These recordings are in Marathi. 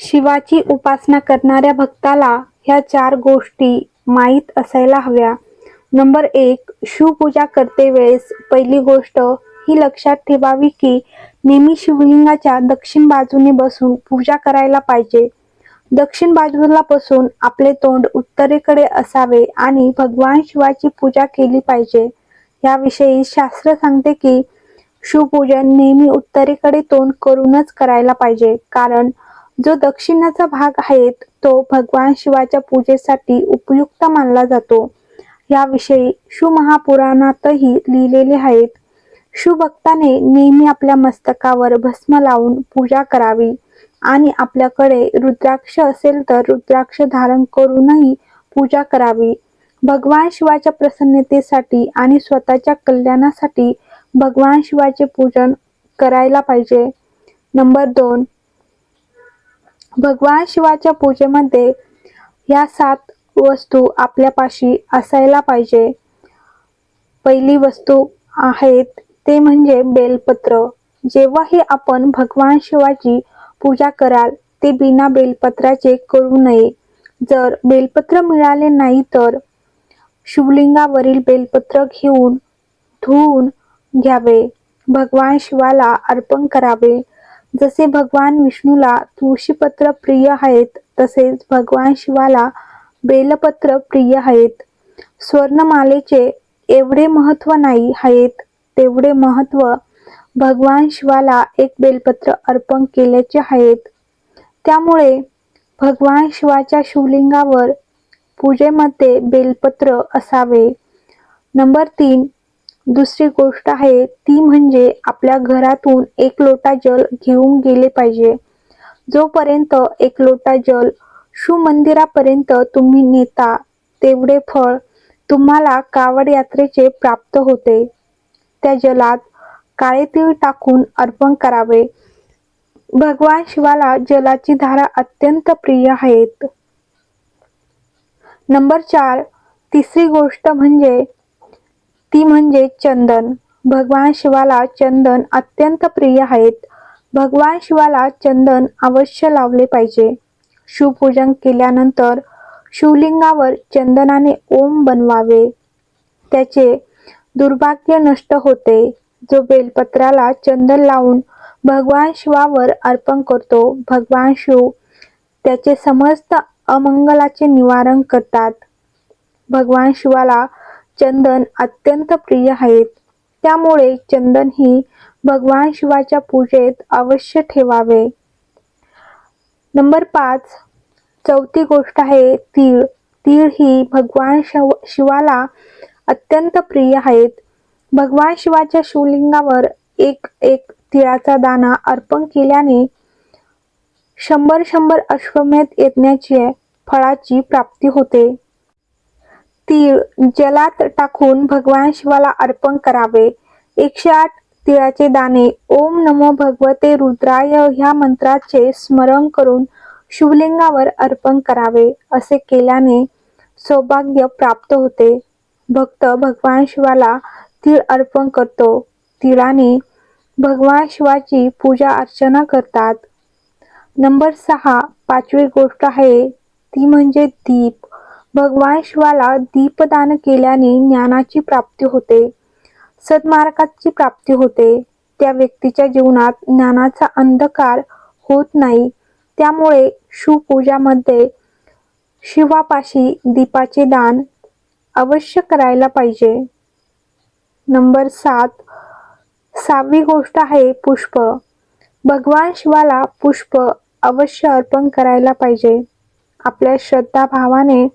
शिवाची उपासना करणाऱ्या भक्ताला ह्या चार गोष्टी माहीत असायला हव्या. नंबर एक शिवपूजा करते वेळेस पहिली गोष्ट ही लक्षात ठेवावी की नेहमी शिवलिंगाच्या दक्षिण बाजूने बसून पूजा करायला पाहिजे. दक्षिण बाजूला बसून आपले तोंड उत्तरेकडे असावे आणि भगवान शिवाची पूजा केली पाहिजे. याविषयी शास्त्र सांगते की शिवपूजन नेहमी उत्तरेकडे तोंड करूनच करायला पाहिजे. कारण जो दक्षिणाचा भाग आहे तो भगवान शिवाच्या पूजेसाठी उपयुक्त मानला जातो. याविषयी शिवमहापुराणातही लिहिलेले आहेत. शिवभक्ताने नेहमी आपल्या मस्तकावर भस्म लावून पूजा करावी आणि आपल्याकडे रुद्राक्ष असेल तर रुद्राक्ष धारण करूनही पूजा करावी. भगवान शिवाच्या प्रसन्नतेसाठी आणि स्वतःच्या कल्याणासाठी भगवान शिवाचे पूजन करायला पाहिजे. नंबर दोन भगवान शिवाच्या पूजेमध्ये या सात वस्तू आपल्यापाशी असायला पाहिजे. पहिली वस्तू आहेत ते म्हणजे बेलपत्र. जेव्हाही आपण भगवान शिवाची पूजा कराल ते बिना बेलपत्राचे करू नये. जर बेलपत्र मिळाले नाही तर शिवलिंगावरील बेलपत्र घेऊन धुवून घ्यावे. भगवान शिवाला अर्पण करावे. जसे भगवान विष्णूला तुळशीपत्र प्रिय आहेत तसेच भगवान शिवाला बेलपत्र प्रिय आहेत. स्वर्णमालेचे एवढे महत्त्व नाही आहेत तेवढे महत्त्व भगवान शिवाला एक बेलपत्र अर्पण केल्याचे आहेत. त्यामुळे भगवान शिवाच्या शिवलिंगावर पूजेमध्ये बेलपत्र असावे. नंबर तीन दुसरी गोष्ट आहे ती म्हणजे आपल्या घरातून एक लोटा जल घेऊन गेले पाहिजे. जोपर्यंत एक लोटा जल शिवमंदिरापर्यंत तुम्ही नेता तेवढे फळ तुम्हाला कावड यात्रेचे प्राप्त होते. त्या जलात काळे तीळ टाकून अर्पण करावे. भगवान शिवाला जलाची धारा अत्यंत प्रिय आहेत. नंबर चार तिसरी गोष्ट म्हणजे ती म्हणजे चंदन. भगवान शिवाला चंदन अत्यंत प्रिय आहेत. भगवान शिवाला चंदन अवश्य लावले पाहिजे. शिवपूजन केल्यानंतर शिवलिंगावर चंदनाने ओम बनवावे. त्याचे दुर्भाग्य नष्ट होते. जो बेलपत्राला चंदन लावून भगवान शिवावर अर्पण करतो भगवान शिव त्याचे समस्त अमंगलाचे निवारण करतात. भगवान शिवाला चंदन अत्यंत प्रिय आहेत. त्यामुळे चंदन ही भगवान शिवाच्या पूजेत अवश्य ठेवावे. नंबर पाच. चौथी गोष्ट आहे तीळ. तीळ ही भगवान शिव शिवाला अत्यंत प्रिय आहेत. भगवान शिवाच्या शिवलिंगावर एक एक तिळाचा दाना अर्पण केल्याने शंभर शंभर अश्वमेध यज्ञाची फळाची प्राप्ती होते. तीळ जलात टाकून भगवान शिवाला अर्पण करावे. एकशे आठ तिळाचे दाणे. ओम नमो भगवते रुद्राय. ह्या मंत्राचे स्मरण करून शिवलिंगावर अर्पण करावे असे केल्याने सौभाग्य प्राप्त होते. भक्त भगवान शिवाला तीळ अर्पण करतो. तिळाने भगवान शिवाची पूजा अर्चना करतात. नंबर सहा पाचवी गोष्ट आहे ती म्हणजे दीप. भगवान शिवाला दीपदान केल्याने ज्ञानाची प्राप्ती होते सद्मार्गाची प्राप्ती होते. त्या व्यक्तीच्या जीवनात ज्ञानाचा अंधकार होत नाही. त्यामुळे शिवपूजामध्ये शिवापाशी दीपाचे दान अवश्य करायला पाहिजे. नंबर सात सहावी गोष्ट आहे पुष्प. भगवान शिवाला पुष्प अवश्य अर्पण करायला पाहिजे. आपल्या श्रद्धाभावाने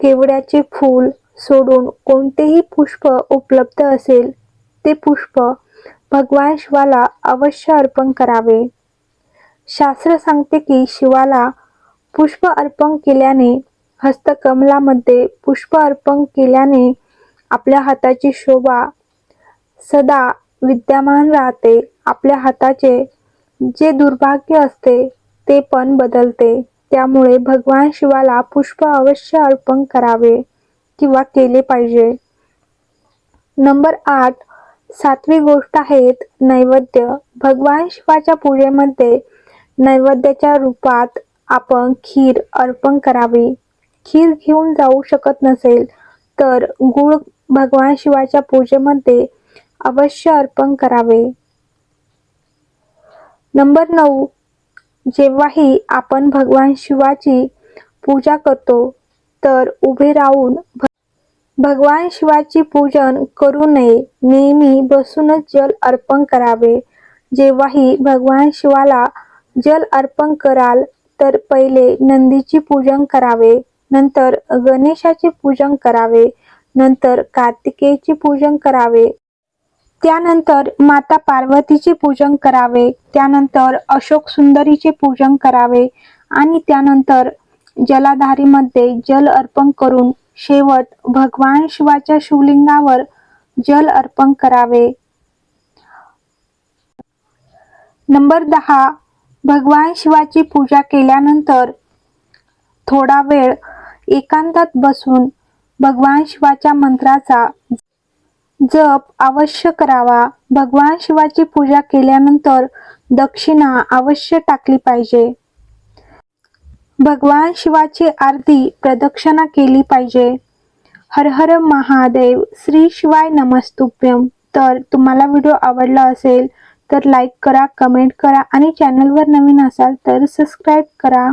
केवड्याचे फूल सोडून कोणतेही पुष्प उपलब्ध असेल ते पुष्प भगवान शिवाला अवश्य अर्पण करावे. शास्त्र सांगते की शिवाला पुष्प अर्पण केल्याने हस्तकमलामध्ये पुष्प अर्पण केल्याने आपल्या हाताची शोभा सदा विद्यमान राहते. आपल्या हाताचे जे दुर्भाग्य असते ते पण बदलते. त्यामुळे भगवान शिवाला पुष्प अवश्य अर्पण करावे किंवा केले पाहिजे. नंबर आठ सातवी गोष्ट आहेत नैवेद्य. भगवान शिवाच्या पूजेमध्ये नैवेद्याच्या रूपात आपण खीर अर्पण करावी. खीर घेऊन जाऊ शकत नसेल तर गुळ भगवान शिवाच्या पूजेमध्ये अवश्य अर्पण करावे. नंबर नऊ जेव्हाही आपण भगवान शिवाची पूजा करतो तर उभे राहून भ- भगवान शिवाची पूजन करू नये. नेहमी बसूनच जल अर्पण करावे. जेव्हाही भगवान शिवाला जल अर्पण कराल तर पहिले नंदीची पूजन करावे नंतर गणेशाचे पूजन करावे नंतर कार्तिकेयचे पूजन करावे. त्यानंतर माता पार्वतीचे पूजन करावे त्यानंतर अशोक सुंदरीचे पूजन करावे आणि त्यानंतर जलाधारीमध्ये जल अर्पण करून शेवट भगवान शिवाच्या शिवलिंगावर जल अर्पण करावे. नंबर दहा भगवान शिवाची पूजा केल्यानंतर थोडा वेळ एकांतात बसून भगवान शिवाच्या मंत्राचा जप अवश्य करावा. भगवान शिवाची पूजा केल्यानंतर दक्षिणा अवश्य टाकली पाहिजे. भगवान शिवाची आरती प्रदक्षिणा केली पाहिजे. हर हर महादेव श्री शिवाय नमस्तुभ्यम. तर तुम्हाला व्हिडिओ आवडला असेल तर लाईक करा कमेंट करा आणि चॅनलवर नवीन असाल तर सबस्क्राईब करा.